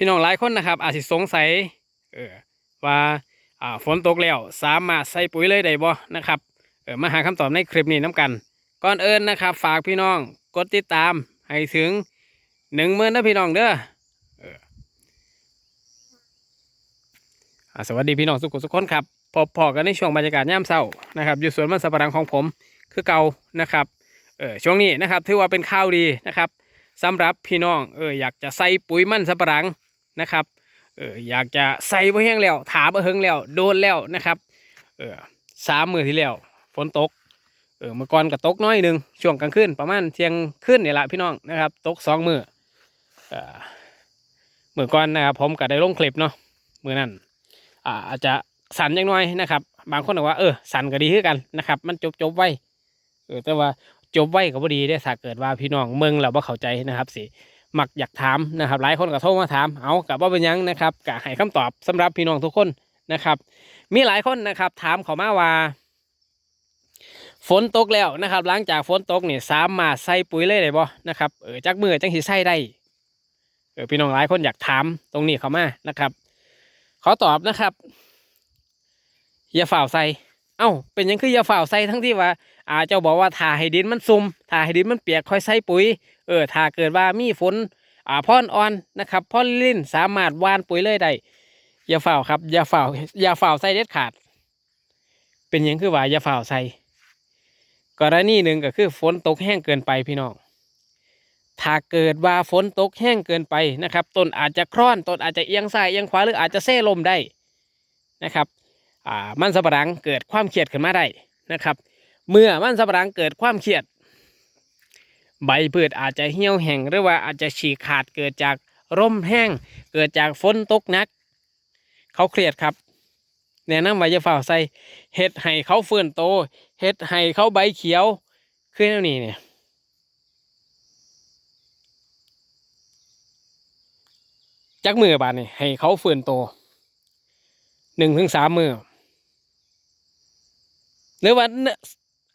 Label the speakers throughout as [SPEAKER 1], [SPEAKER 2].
[SPEAKER 1] พี่น้องหลายคนนะครับ อาจสิสงสัยเออว่าอ่าฝนตกแล้วสามารถใส่ปุ๋ยเลยได้บ่นะครับเออมาหาคำตอบในคลิปนี้น้กัน ก่อนเอินนะครับ ฝากพี่น้องกดติดตามให้ถึงหนึ่งหมื่นนะพี่น้องเด้อเออสวัสดีพี่น้องสุขุสุขคนครับพบพอกันในช่วงบรรยากาศย่มเศร้านะครับ อยู่สวนมันสับปะรังของผมคือเก่านะครับเออช่วงนี้นะครับถือว่าเป็นข่าวดีนะครับสำหรับพี่น้องเอออยากจะใส่ปุ๋ยมันสับปะรัง นะครับเอออยากจะใส่บ่แห้งแล้ว ถาบ่เฮงแล้ว โดนแล้วนะครับเออสามมือที่แล้วฝนตกเออเมื่อก่อนก็ตกน้อยหนึ่งช่วงกลางคืนประมาณเที่ยงคืนนี่แหละพี่น้องนะครับ ตกสองมือเออเมื่อก่อนนะครับผมก็ได้ลงคลิปเนาะมือนั้นอ่าอาจจะสั่นยังน้อยนะครับ บางคนบอกว่าเออสั่นก็ดีขึ้นกันนะครับ มันจบจบไวเออแต่ว่าจบไว้ก็บ่ดีได้อถ้าเกิดว่าพี่น้องเมืองเราบ่เข้าใจนะครับสิ มักอยากถามนะครับหลายคนก็โทรมาถามเอากับว่าเป็นยังนะครับก็ให้คำตอบสำหรับพี่น้องทุกคนนะครับ มีหลายคนนะครับ ถามเขามาว่า ฝนตกแล้วนะครับ หลังจากฝนตกเนี่ยสามารถใส่ปุ๋ยเลยได้บ่นะครับเออจักมือจังสิใส่ได้เออพี่น้องหลายคนอยากถามตรงนี้เขามานะครับขอตอบนะครับ อย่าฝ่าวใส่เอ้า เป็นยังคืออย่าฝ่าวใส่ทั้งที่ว่าอาเจ้าบอกว่าทาให้ดินมันซุ่มทาให้ดินมันเปียกค่อยใส่ปุ๋ย เออถ้าเกิดว่ามีฝนอ่าพ่อนอ่อนนะครับพ่อนลิ้นสามารถวานปุ๋ยเลยได้อย่าฝ่าครับอย่าฝ่าอย่าฝ่าใส่เด็ดขาด เป็นหยังคือว่าอย่าฝ่าใส่กรณีหนึ่งก็คือฝนตกแห้งเกินไปพี่น้องถ้าเกิดว่าฝนตกแห้งเกินไปนะครับต้นอาจจะคร่อนต้นอาจจะเอียงซ้ายเอียงขวาหรืออาจจะเซ่ลมได้นะครับอ่ามันสับปะหลังเกิดความเครียดขึ้นมาได้นะครับ เมื่อมันสับปะหลังเกิดความเครียด ใบพืชอาจจะเหี่ยวแห้งหรือว่าอาจจะฉีกขาดเกิดจากร่มแห้ง เกิดจากฝนตกหนัก เขาเครียดครับแนะนำว่าจะฝ่าวใส่เห็ดให้เขาเฟื่อนโตเฮ็ดให้เขาใบเขียวขึ้นแล้วนี่เนี่ยจักมือบาดนี่ให้เขาเฟื่อนโตหนึ่งถึงสามมือหรือว่าเนื้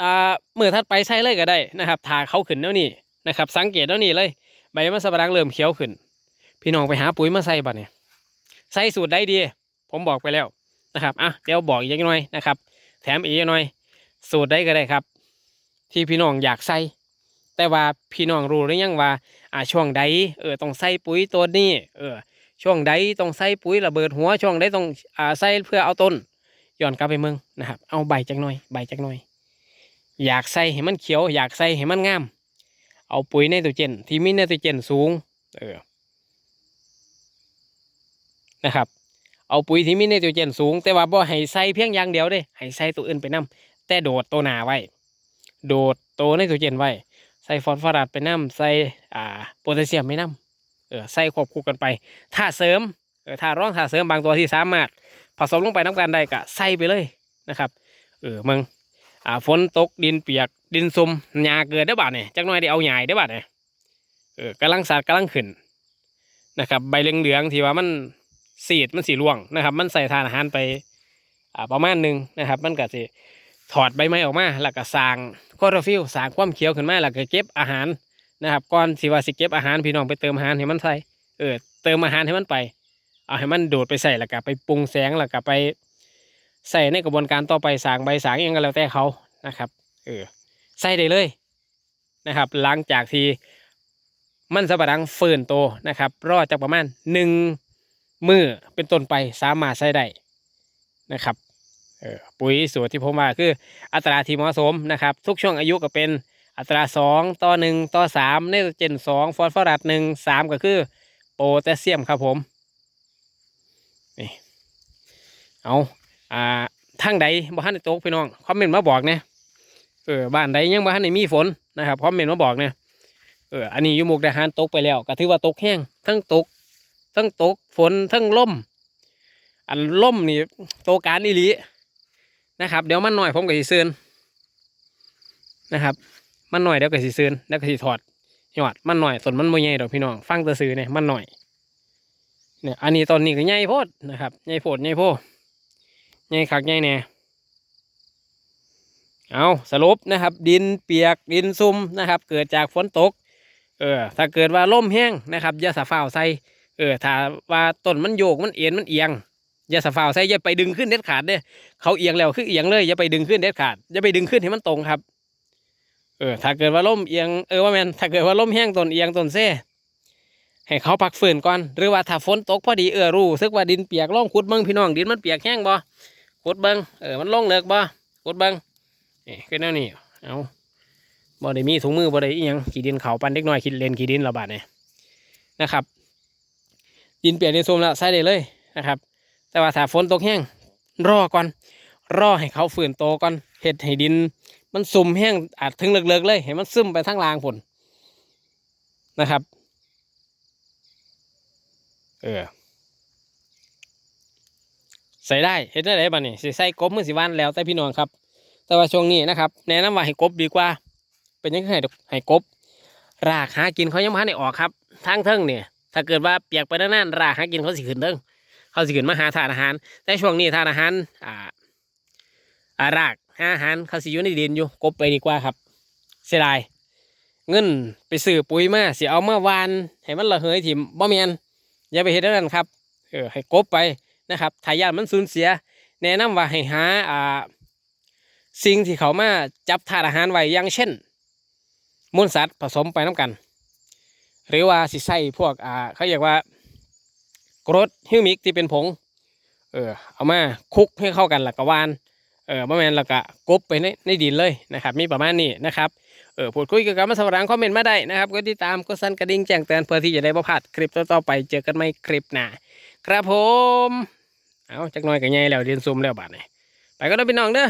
[SPEAKER 1] อ่ามือถัดไปใส่เลยก็ได้นะครับทาเขาขึ้นแล้วนี่นะครับ สังเกตแล้วนี่เลย ใบมันสะบังเริ่มเขียวขึ้น พี่น้องไปหาปุ๋ยมาใส่บัดเนี่ยใส่สูตรได้ดี ผมบอกไปแล้วนะครับอะเดี๋ยวบอกอีกหน่อยนะครับ แถมอีกหน่อย สูตรได้ก็ได้ครับ ที่พี่น้องอยากใส่แต่ว่าพี่น้องรู้หรือยังว่าอ่าช่วงใดเออต้องใส่ปุ๋ยตัวนี้เออช่วงใดต้องใส่ปุ๋ยระเบิดหัวช่วงใดต้องอ่าใส่เพื่อเอาต้นย้อนกลับไปเมืองนะครับ เอาใบจักหน่อย ใบจักหน่อย อยากใส่ให้มันเขียว อยากใส่ให้มันงาม เอาปุ๋ยไนโตรเจนที่มีไนโตรเจนสูง เออ นะครับ เอาปุ๋ยที่มีไนโตรเจนสูง แต่ว่าบ่ให้ใส่เพียงอย่างเดียวเด้ให้ใส่ตัวอื่นไปนํแต่โดดตัวหนาไว้ โดดตัวไนโตรเจนไว้ ใส่ฟอสฟอรัสไปน้ำใส่ อ่า โพแทสเซียมไปน้ำเออ ใส่ควบคู่กันไป ถ้าเสริม เออ ถ้าร่องถ้าเสริมบางตัวที่สามารถ ผสมลงไปน้ำกันได้ก็ใส่ไปเลยนะครับ เออมึง อ่าฝนตกดินเปียกดินซุมหญ้าเกิดได้อบาดเนี่ยจักหน่อยได้เอาใหญ้าได้อบาดเนี่ยเออกำลังสัดกำลังขึ้นนะครับ ใบเหลืองๆที่ว่ามันสีดมันสีร่วงนะครับ มันใส่ทานอาหารไปอ่าประมาณหนึ่งนะครับ มันก็สิถอดใบไม้ออกมาแล้วก็สร้างคลอโรฟิลสร้างความเขียวขึ้นมาแล้วก็เก็บอาหารนะครับก่อนสิว่าสิเก็บอาหารพี่น้องไปเติมอาหารให้มันใส่เออเติมอาหารให้มันไป เอาให้มันโดดไปใส่แล้วก็ไปปรุงแสงแล้วก็ไป ใส่ในกระบวนการต่อไปสางใบสางยังก็แล้วแต่เขานะครับเออใส่ได้เลยนะครับ หลังจากที่มันสะบัดังเฟื่นโตนะครับ รอดจากประมาณหนึ่งมือเป็นต้นไปสามารถใส่ได้นะครับเออปุ๋ยสูตรที่ผมว่าคืออัตราที่เหมาะสมนะครับ ทุกช่วงอายุก็เป็นอัตราสองต่อหนึ่งต่อสามไนโตรเจนสองฟอสฟอรัสหนึ่งสามก็คือโพแทสเซียมครับผม นี่ เอา อ่าทางใดบ้านในตกพี่น้องคอมเมนต์มาบอกเนี่ยเออบ้านใดยังบ้านในมีฝนนะครับคอมเมนต์มาบอกเนี่ยเอออันนี้ยูมุกดาหารตกไปแล้วก็ถือว่าตกแห้งทั้งตก ทั้งตกฝนทั้งล่ม อันล่มนี่โตการอีหลีนะครับ เดี๋ยวมันหน่อยผมก็สิซื้อนะครับ มันหน่อยเดี๋ยวก็สิซื้อแล้วก็สิถอดยอดมันหน่อยส่วนมันบ่ใหญ่ดอกพี่น้องฟังตะซื้อเนี่ยมันหน่อยเนี่ยอันนี้ตอนนี้ก็ใหญ่โพดนะครับใหญ่โพดใหญ่โพด ใหญ่คักใหญ่แน่เอาสรุปนะครับ ดินเปียกดินซุ่มนะครับ เกิดจากฝนตก เออ ถ้าเกิดว่าล่มแห้งนะครับอย่าสาฝ้าวใส่เออถ้าว่าต้นมันโยกมันเอียงมันเอียงอย่าสะฟ้าวใส่อย่าไปดึงขึ้นเด็ดขาดเด้เขาเอียงแล้วคือเอียงเลยอย่าไปดึงขึ้นเด็ดขาดอย่าไปดึงขึ้นให้มันตรงครับ เออ ถ้าเกิดว่าล่มเอียงเออว่าแมนถ้าเกิดว่าล่มแห้งต้นเอียงต้นเซ่ให้เขาพักฝืนก่อน หรือว่าถ้าฝนตกพอดีเออรู้สึกว่าดินเปียกล่องขุดเบิ้งพี่น้องดินมันเปียกแห้งบ่ ขุดเบิ้งเออมันลงเลิกบ่ขุดเบิ้งนี่คือแนวนี้เอาบ่ได้มีถุงมือบ่ได้อีหยังขี้ดินเขาปันเด็กน้อยคิดเลนขี้ดินระบาดเนี่ยนะครับดินเปียกในโซมแล้วใส่ได้เลยนะครับ แต่ว่าถ้าฝนตกแห้งรอก่อนรอให้เขาฝืนโตก่อนเห็ดให้ดิน มันซุ่มแห้งอาจถึงเลิกๆเลยให้มันซึมไปทั้งรางผลนะครับ เออ ใส่ได้เห็ดได้ไหนบ้านี่สิใส่กบมือสิวันแล้วแต่พี่น้องครับ แต่ว่าช่วงนี้นะครับแนะนำว่าให้กบดีกว่า เป็นยังไงให้ให้กบ รากหากินเขายังม่ให้ออกครับทางเทิงเนี่ยถ้าเกิดว่าเปียกไปด้านนั้นรากหากินเขาสิขึ้นเทิงเขาสิขึ้นมาหาทานอาหาร แต่ช่วงนี้ทานอาหารอ่าอารากหาอาหารเขาสิอยู่ในดินอยู่กบไปดีกว่าครับ เสียดายเงินไปซื้อปุ๋ยมาเสิเอามาวานให้มันระเหยถิ่มบ่แมนอย่าไปเฮ็ดเท่านั้นครับเออให้กบไป นะครับถ้ายานมันสูญเสีย แนะนำว่าให้หาอ่าสิ่งที่เขามาจับทานอาหารไว้อย่างเช่นมูลสัตว์ผสมไปน้ำกัน หรือว่าสิใส่พวกอ่าเขาเรียกว่ากรดฮิวมิกที่เป็นผง เออเอามาคุกให้เข้ากันแล้วก็หวานเออประมาณแล้วก็กบไปในในดินเลยนะครับ มีประมาณนี้นะครับเออพูดคุยเกี่ยวกับมาสวรังคอมเมนต์มาได้นะครับก็ติดตามก็สั่นกระดิ่งแจ้งเตือนเพื่อที่จะได้บ่พลาดคลิปต่อๆไปเจอกันใหม่คลิปหน้าครับผม เอาจักน้อยก็ใหญ่แล้วเรียนซุมแล้วบาดนี้ไปก็ได้พี่น้องเด้อ